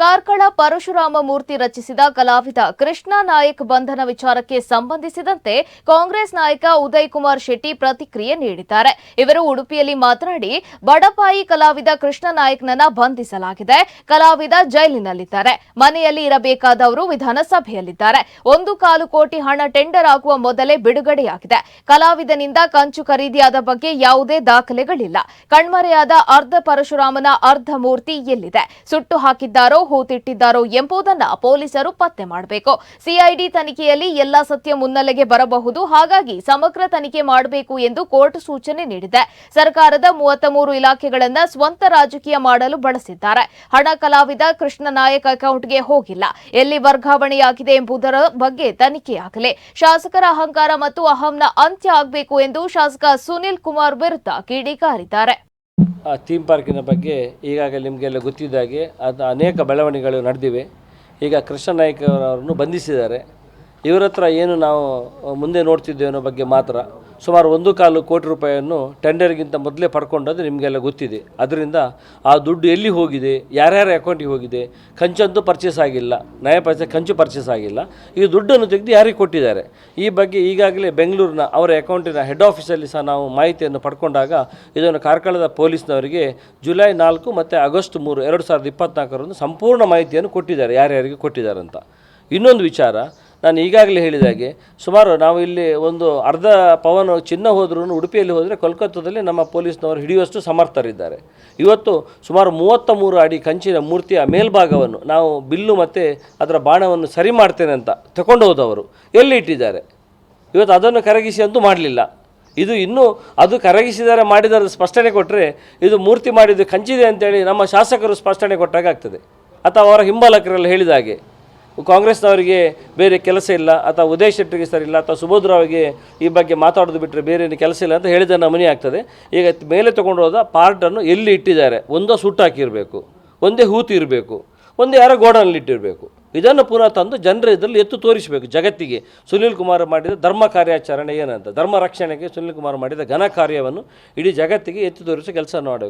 ಕಾರ್ಕಳ ಪರಶುರಾಮ ಮೂರ್ತಿ ರಚಿಸಿದ ಕಲಾವಿದ ಕೃಷ್ಣ ನಾಯಕ್ ಬಂಧನ ವಿಚಾರಕ್ಕೆ ಸಂಬಂಧಿಸಿದಂತೆ ಕಾಂಗ್ರೆಸ್ ನಾಯಕ ಉದಯ್ ಕುಮಾರ್ ಶೆಟ್ಟಿ ಪ್ರತಿಕ್ರಿಯೆ ನೀಡಿದ್ದಾರೆ. ಇವರು ಉಡುಪಿಯಲ್ಲಿ ಮಾತನಾಡಿ, ಬಡಪಾಯಿ ಕಲಾವಿದ ಕೃಷ್ಣ ನಾಯಕ್ನನ್ನ ಬಂಧಿಸಲಾಗಿದೆ. ಕಲಾವಿದ ಜೈಲಿನಲ್ಲಿದ್ದಾರೆ. ಮನೆಯಲ್ಲಿ ಇರಬೇಕಾದವರು ವಿಧಾನಸಭೆಯಲ್ಲಿದ್ದಾರೆ. ಒಂದು ಕಾಲು ಕೋಟಿ ಹಣ ಟೆಂಡರ್ ಆಗುವ ಮೊದಲೇ ಬಿಡುಗಡೆಯಾಗಿದೆ. ಕಲಾವಿದನಿಂದ ಕಂಚು ಖರೀದಿಯಾದ ಬಗ್ಗೆ ಯಾವುದೇ ದಾಖಲೆಗಳಿಲ್ಲ. ಕಣ್ಮರೆಯಾದ ಅರ್ಧ ಪರಶುರಾಮನ ಅರ್ಧ ಮೂರ್ತಿ ಎಲ್ಲಿದೆ? ಸುಟ್ಟು ಹಾಕಿದ್ದಾರೋ ಹೂತಿಟ್ಟಿದ್ದಾರೋ ಎಂಬುದನ್ನು ಪೊಲೀಸರು ಪತ್ತೆ ಮಾಡಬೇಕು. ಸಿಐಡಿ ತನಿಖೆಯಲ್ಲಿ ಎಲ್ಲಾ ಸತ್ಯ ಮುನ್ನೆಲೆಗೆ ಬರಬಹುದು. ಹಾಗಾಗಿ ಸಮಗ್ರ ತನಿಖೆ ಮಾಡಬೇಕು ಎಂದು ಕೋರ್ಟ್ ಸೂಚನೆ ನೀಡಿದೆ. ಸರ್ಕಾರದ ಮೂವತ್ತ ಮೂರು ಇಲಾಖೆಗಳನ್ನು ಸ್ವಂತ ರಾಜಕೀಯ ಮಾಡಲು ಬಳಸಿದ್ದಾರೆ. ಹಣ ಕಲಾವಿದ ಕೃಷ್ಣ ನಾಯಕ್ ಅಕೌಂಟ್ಗೆ ಹೋಗಿಲ್ಲ. ಎಲ್ಲಿ ವರ್ಗಾವಣೆಯಾಗಿದೆ ಎಂಬುದರ ಬಗ್ಗೆ ತನಿಖೆಯಾಗಲಿ ಶಾಸಕರ ಅಹಂಕಾರ ಮತ್ತು ಅಹಂನ ಅಂತ್ಯ ಆಗಬೇಕು ಎಂದು ಶಾಸಕ ಸುನಿಲ್ ಕುಮಾರ್ ವಿರುದ್ಧ ಕಿಡಿಕಾರಿದ್ದಾರೆ. ಥೀಮ್ ಪಾರ್ಕಿನ ಬಗ್ಗೆ ಈಗಾಗಲೇ ನಿಮಗೆಲ್ಲ ಗೊತ್ತಿದ್ದಾಗೆ ಅದು ಅನೇಕ ಬೆಳವಣಿಗೆಗಳು ನಡೆದಿವೆ. ಈಗ ಕೃಷ್ಣ ನಾಯ್ಕ ಅವರನ್ನು ಬಂಧಿಸಿದ್ದಾರೆ. ಇವರ ಹತ್ರ ಏನು ನಾವು ಮುಂದೆ ನೋಡ್ತಿದ್ದೇವೆ ಅನ್ನೋ ಬಗ್ಗೆ ಮಾತ್ರ ಸುಮಾರು ಒಂದು ಕಾಲು ಕೋಟಿ ರೂಪಾಯಿಯನ್ನು ಟೆಂಡರ್ಗಿಂತ ಮೊದಲೇ ಪಡ್ಕೊಂಡದ್ದು ನಿಮಗೆಲ್ಲ ಗೊತ್ತಿದೆ. ಅದರಿಂದ ಆ ದುಡ್ಡು ಎಲ್ಲಿ ಹೋಗಿದೆ, ಯಾರ್ಯಾರ ಅಕೌಂಟಿಗೆ ಹೋಗಿದೆ, ಕಂಚಂತೂ ಪರ್ಚೇಸ್ ಆಗಿಲ್ಲ ನಯ ಪೈಸೆ ಕಂಚು ಪರ್ಚೇಸ್ ಆಗಿಲ್ಲ. ಈ ದುಡ್ಡನ್ನು ತೆಗೆದು ಯಾರಿಗೆ ಕೊಟ್ಟಿದ್ದಾರೆ? ಈ ಬಗ್ಗೆ ಈಗಾಗಲೇ ಬೆಂಗಳೂರಿನ ಅವರ ಅಕೌಂಟಿನ ಹೆಡ್ ಆಫೀಸಲ್ಲಿ ಸಹ ನಾವು ಮಾಹಿತಿಯನ್ನು ಪಡ್ಕೊಂಡಾಗ ಇದನ್ನು ಕಾರ್ಕಳದ ಪೊಲೀಸ್ನವರಿಗೆ ಜುಲೈ ನಾಲ್ಕು ಮತ್ತು ಆಗಸ್ಟ್ ಮೂರು, ಎರಡು ಸಾವಿರದ ಇಪ್ಪತ್ತ್ನಾಲ್ಕರಂದು ಸಂಪೂರ್ಣ ಮಾಹಿತಿಯನ್ನು ಕೊಟ್ಟಿದ್ದಾರೆ. ಯಾರ್ಯಾರಿಗೆ ಕೊಟ್ಟಿದ್ದಾರೆ ಅಂತ. ಇನ್ನೊಂದು ವಿಚಾರ ನಾನು ಈಗಾಗಲೇ ಹೇಳಿದಾಗೆ ಸುಮಾರು ನಾವು ಇಲ್ಲಿ ಒಂದು ಅರ್ಧ ಪವನ್ ಚಿನ್ನ ಹೋದ್ರೂ ಉಡುಪಿಯಲ್ಲಿ ಹೋದರೆ ಕೋಲ್ಕತ್ತಾದಲ್ಲಿ ನಮ್ಮ ಪೊಲೀಸ್ನವರು ಹಿಡಿಯುವಷ್ಟು ಸಮರ್ಥರಿದ್ದಾರೆ. ಇವತ್ತು ಸುಮಾರು ಮೂವತ್ತ ಮೂರು ಅಡಿ ಕಂಚಿನ ಮೂರ್ತಿಯ ಮೇಲ್ಭಾಗವನ್ನು ನಾವು ಬಿಲ್ಲು ಮತ್ತು ಅದರ ಬಾಣವನ್ನು ಸರಿ ಮಾಡ್ತೇನೆ ಅಂತ ತಗೊಂಡು ಹೋದವರು. ಎಲ್ಲಿ ಇಟ್ಟಿದ್ದಾರೆ? ಇವತ್ತು ಅದನ್ನು ಕರಗಿಸಿ ಅಂತೂ ಮಾಡಲಿಲ್ಲ. ಇದು ಇನ್ನೂ ಅದು ಕರಗಿಸಿದರೆ ಮಾಡಿದರೆ ಸ್ಪಷ್ಟನೆ ಕೊಟ್ಟರೆ ಇದು ಮೂರ್ತಿ ಮಾಡಿದ್ದು ಕಂಚಿದೆ ಅಂತೇಳಿ ನಮ್ಮ ಶಾಸಕರು ಸ್ಪಷ್ಟನೆ ಕೊಟ್ಟಾಗ ಆಗ್ತದೆ. ಅಥವಾ ಅವರ ಹಿಂಬಾಲಕರೆಲ್ಲ ಹೇಳಿದ ಹಾಗೆ. ಕಾಂಗ್ರೆಸ್ನವರಿಗೆ ಬೇರೆ ಕೆಲಸ ಇಲ್ಲ, ಅಥವಾ ಉದಯ ಶೆಟ್ಟಿಗೆ ಸರಿ ಇಲ್ಲ, ಅಥವಾ ರಾವ್ಗೆ ಈ ಬಗ್ಗೆ ಮಾತಾಡೋದು ಬಿಟ್ಟರೆ ಬೇರೆ ಏನು ಕೆಲಸ ಇಲ್ಲ ಅಂತ ಹೇಳಿದ ನಮೂನಿ ಆಗ್ತದೆ. ಈಗ ಮೇಲೆ ತೊಗೊಂಡು ಹೋದ ಪಾರ್ಟನ್ನು ಎಲ್ಲಿ ಇಟ್ಟಿದ್ದಾರೆ? ಒಂದೋ ಸುಟ್ಟು ಹಾಕಿರಬೇಕು, ಒಂದೇ ಹೂತಿ ಇರಬೇಕು, ಒಂದೇ ಯಾರೋ ಗೋಡನಲ್ಲಿ ಇಟ್ಟಿರಬೇಕು. ಇದನ್ನು ಪುನಃ ತಂದು ಜನರ ಇದರಲ್ಲಿ ಎತ್ತು ತೋರಿಸಬೇಕು ಜಗತ್ತಿಗೆ. ಸುನೀಲ್ ಕುಮಾರ್ ಮಾಡಿದ ಧರ್ಮ ಕಾರ್ಯಾಚರಣೆ ಏನಂತ, ಧರ್ಮ ರಕ್ಷಣೆಗೆ ಸುನೀಲ್ ಕುಮಾರ್ ಮಾಡಿದ ಘನ ಕಾರ್ಯವನ್ನು ಇಡೀ ಜಗತ್ತಿಗೆ ಎತ್ತು ತೋರಿಸೋ ಕೆಲಸ ಮಾಡಬೇಕು.